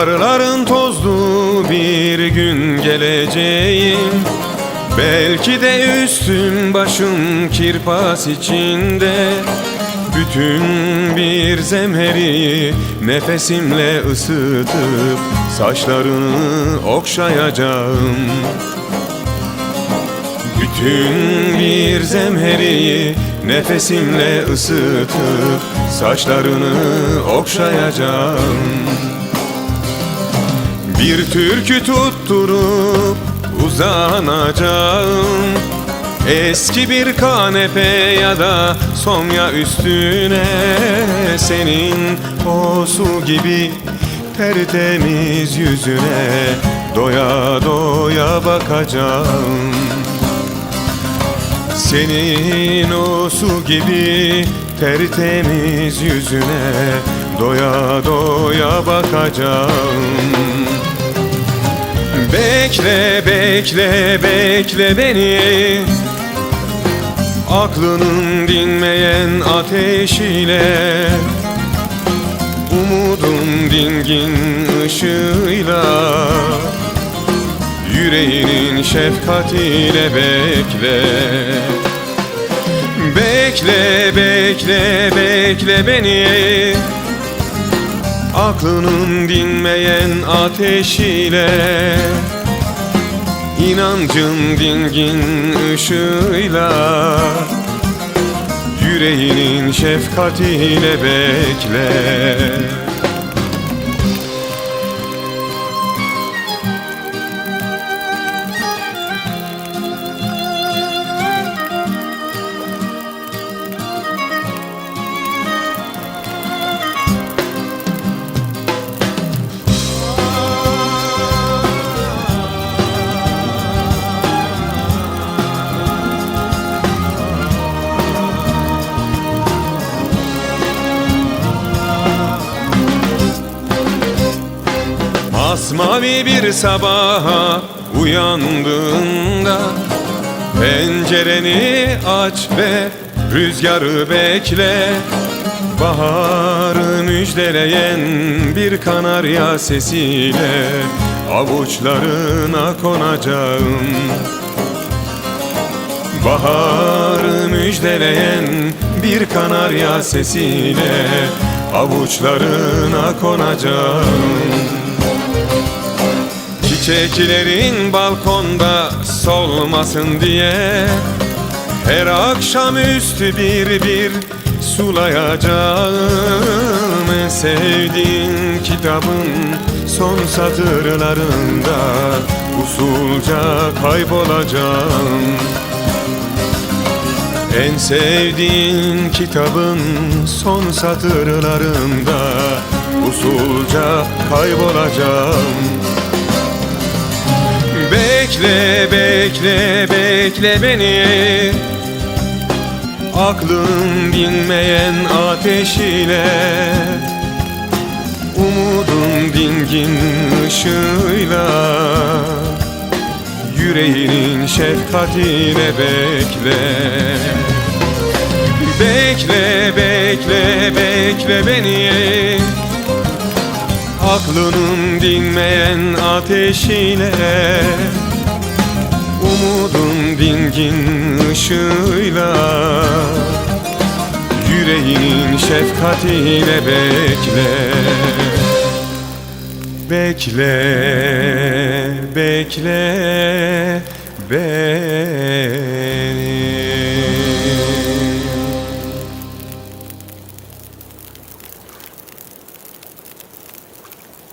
Karların tozlu bir gün geleceğim. Belki de üstüm başım kirpas içinde. Bütün bir zemheri nefesimle ısıtıp Saçlarını okşayacağım. Bütün bir zemheriyi nefesimle ısıtıp Saçlarını okşayacağım Bir türkü tutturup uzanacağım. Eski bir kanepe ya da somya üstüne Senin o su gibi tertemiz yüzüne Doya doya bakacağım. Senin o su gibi tertemiz yüzüne Doya doya bakacağım Bekle bekle bekle beni. Aklının dinmeyen ateşiyle Umudun dingin ışığıyla Yüreğinin şefkatiyle bekle. Bekle, bekle, bekle beni Aklının dinmeyen ateşiyle İnancın dingin ışığıyla Yüreğinin şefkatiyle bekle Masmavi bir sabaha uyandığında Pencereni aç ve rüzgarı bekle. Baharı müjdeleyen bir kanarya sesiyle Avuçlarına konacağım. Baharı müjdeleyen bir kanarya sesiyle Avuçlarına konacağım Çiçeklerin balkonda solmasın diye Her akşam üstü bir bir sulayacağım. En sevdiğin kitabın son satırlarında Usulca kaybolacağım. En sevdiğin kitabın son satırlarında Usulca kaybolacağım Bekle, bekle, bekle beni. Aklın dinmeyen ateşiyle Umudun dingin ışığıyla Yüreğinin şefkatiyle bekle. Bekle, bekle, bekle beni Aklının dinmeyen ateşiyle Umudun dingin ışığıyla Yüreğinin şefkatiyle bekle. Bekle, bekle, bekle